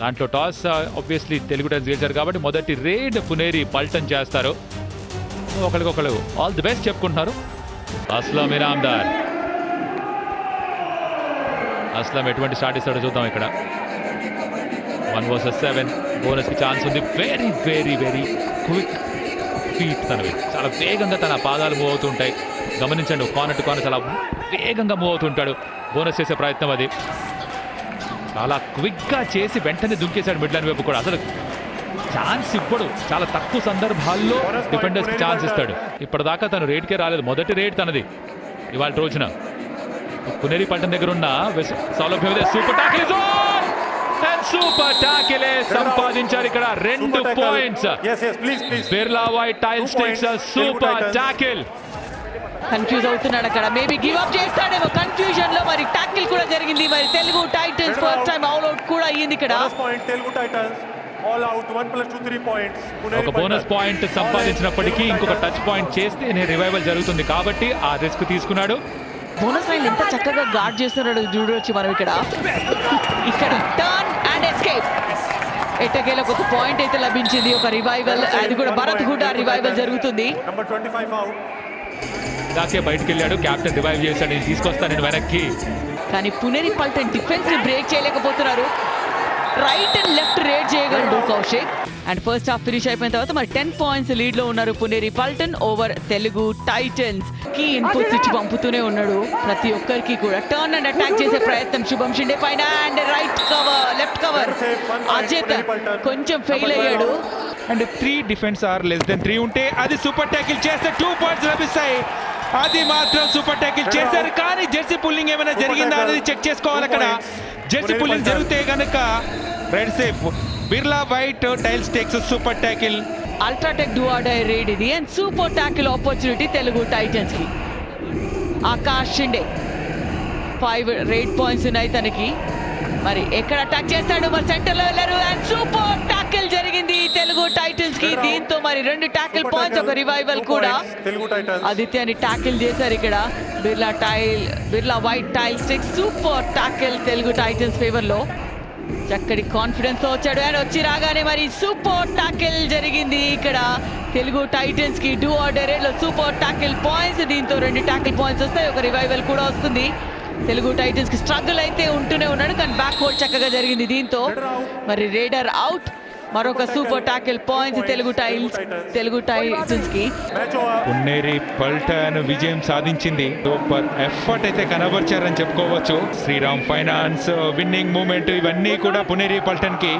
దాంట్లో toss obviously Telugu times గెలిచారు కాబట్టి మొదటి రేడ్ పునేరి పల్టన్ చేస్తారు. ఒకరికొకరు ఆల్ ది బెస్ట్ చెప్పుకుంటున్నారు. అస్లం ఇనామ్దార్ అస్లం ఎటువంటి స్టార్ట్ ఇస్తాడో చూద్దాం ఇక్కడ. వన్ వర్సెస్ సెవెన్ బోనస్కి ఛాన్స్ ఉంది. Very very very quick feet తనవి. చాలా వేగంగా తన పాదాలు మూవ్ అవుతుంటాయి. గమనించండి కార్నర్ టు కార్నర్ చాలా వేగంగా మూవ్ అవుతుంటాడు. బోనస్ చేసే ప్రయత్నం అది. చాలా క్విక్గా చేసి వెంటనే దుంకేశాడు మిడ్ లైన్ వైపు కూడా. అసలు ఛాన్స్ ఇవ్వడు. చాలా తక్కువ సందర్భాల్లో డిఫెండర్స్కి ఛాన్స్ ఇస్తాడు. ఇప్పటిదాకా తను రేట్కే రాలేదు. మొదటి రేట్ తనది. ఇవాళ రోజున. పునేరి పట్టణం దగ్గర ఉన్న సౌలభ్యం. సూపర్ టాకిల్ సూపర్ టాకిలే సంపాదించారు ఇక్కడ రెండు points Yes, yes, please, please. Birla white tile stix points. Super. Tackle confuse అవుతున్నాడు అక్కడ. మేబీ గివ్ అప్ చేస్తాడేమో కన్ఫ్యూజన్లో మరి టాకిల్ కూడా జరిగింది. మరి Telugu Titans first time all out కూడా అయ్యింది ఇక్కడ. Telugu Titans. All out, one plus two, three points. Puneri ఒక బోనస్. పాయింట్ సంపాదించినప్పటికీ ఇంకొక టచ్ పాయింట్ చేస్తే రివైవల్ జరుగుతుంది కాబట్టి ఆ రిస్క్ తీసుకున్నాడు. బోనస్ లైన్ ఎంత చక్కగా గార్డ్ చేస్తున్నాడు చూడొచ్చు మనం ఇక్కడ. ఇక్కడ టర్న్ అండ్ ఎస్కేప్ ఎట్టకేలకు ఒక పాయింట్ అయితే లభించింది. ఒక రివైవల్ అది కూడా భరత్ హుడా రివైవల్ జరుగుతుంది Titans. Number 25 out. ఇందాకే బయటికి వెళ్ళాడు. కెప్టెన్ రివైవ్ చేశాడు. నేను తీసుకొస్తాను నేను వెనక్కి. కానీ పునేరి పల్టన్ డిఫెన్స్ని బ్రేక్ చేయలేకపోతున్నారు. రైట్ అండ్ లెఫ్ట్ రేట్ చేయగలడు Kaushik. And first half finish అయిపోయిన తర్వాత మరి టెన్ పాయింట్స్ లీడ్లో ఉన్నారు పునేరి పల్టన్ ఓవర్ తెలుగు టైటన్స్. కి ఇన్పుట్స్ ఇచ్చి పంపుతూనే ఉన్నాడు. ప్రతి ఒక్కరికి కూడా టర్న్ అండ్ అటాక్ చేసే ప్రయత్నం. శుభం షిండే పైన and right cover left cover. Ajit కొంచెం ఫెయిల్ అయ్యాడు. And three defence are less than three ఉంటే అది సూపర్ ట్యాకిల్ చేస్తే టూ పాయింట్స్ లభిస్తాయి. అది మాత్రం సూపర్ ట్యాకిల్ చేశారు. కానీ జెర్సీ పుల్లింగ్ ఏమైనా జరిగిందా అనేది చెక్ చేసుకోవాలి అక్కడ. జెర్సీ పుల్లింగ్ జరిగితే కనుక raid safe. Birla white tile stix super tackle. UltraTech die raid ఇది. And super tackle opportunity Telugu టైటన్స్కి. Akash Shinde five raid points ఉన్నాయి తనకి. మరి ఎక్కడ అటాక్ చేస్తాడు? మరి సెంటర్లో వెళ్ళారు. అండ్ సూపర్ టాకిల్ జరిగింది తెలుగు టైటన్స్ కి దీంతో మరి రెండు టాకిల్ పాయింట్స్ ఒక. రివైవల్ కూడా. points, Telugu Titans. ఆదిత్యని టాకిల్ చేశారు ఇక్కడ. Birla tile Birla white tile stix super tackle Telugu Titans ఫేవర్లో. చక్కటి కాన్ఫిడెన్స్తో వచ్చాడు. అండ్ వచ్చి రాగానే మరి సూపర్ టాకిల్ జరిగింది ఇక్కడ. తెలుగు టైటన్స్కి డూ ఆర్డర్లో సూపర్ టాకిల్ పాయింట్స్ దీంతో రెండు టాకిల్ పాయింట్స్ వస్తాయి. ఒక రివైవల్ కూడా వస్తుంది. తెలుగు టైటన్స్కి స్ట్రగుల్ అయితే ఉంటూనే ఉన్నాడు. కానీ బ్యాక్ హోల్డ్ చక్కగా జరిగింది దీంతో. మరి రేడర్ అవుట్ మరొక super tackle points Telugu tiles Telugu టైల్స్కి Match పల్టన్ విజయం సాధించింది. సూపర్ ఎఫర్ట్ అయితే కనబర్చారని చెప్పుకోవచ్చు. శ్రీరామ్ ఫైనాన్స్ విన్నింగ్ మూమెంట్ ఇవన్నీ కూడా పునేరి పల్టన్కి